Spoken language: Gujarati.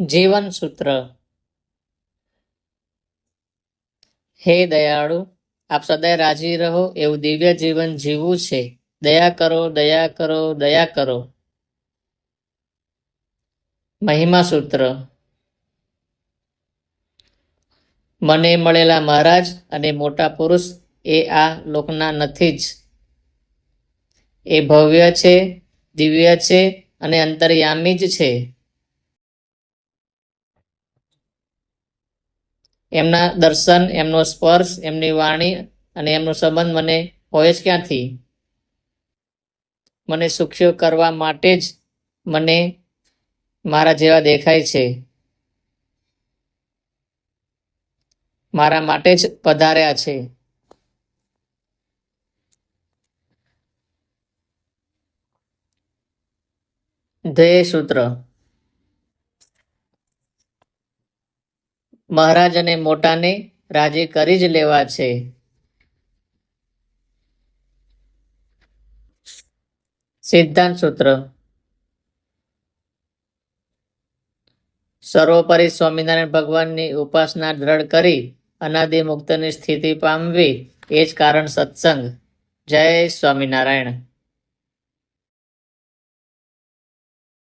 જીવન સૂત્ર. હે દયાળુ, આપ સદાય રાજી રહો, એવું દિવ્ય જીવન જીવવું છે. દયા કરો દયા કરો દયા કરો. મહિમા સૂત્ર. મને મળેલા મહારાજ અને મોટા પુરુષ એ આ લોકના નથી જ. એ ભવ્ય છે, દિવ્ય છે અને અંતર્યામી જ છે. એમના દર્શન, એમનો સ્પર્શ, એમની વાણી અને એમનો સંબંધ મને હોય જ ક્યાંથી? મને સુખ્યો કરવા માટે જ મને મારા જેવા દેખાય છે. મારા માટે જ પધાર્યા છે. ધ્યેય સૂત્ર મહારાજ અને મોટાને રાજી કરી જ લેવા છે. સિદ્ધાંત સૂત્ર. સર્વોપરી સ્વામિનારાયણ ભગવાનની ઉપાસના દ્રઢ કરી અનાદિ મુક્તની સ્થિતિ પામવી, એ જ કારણ સત્સંગ. જય સ્વામિનારાયણ.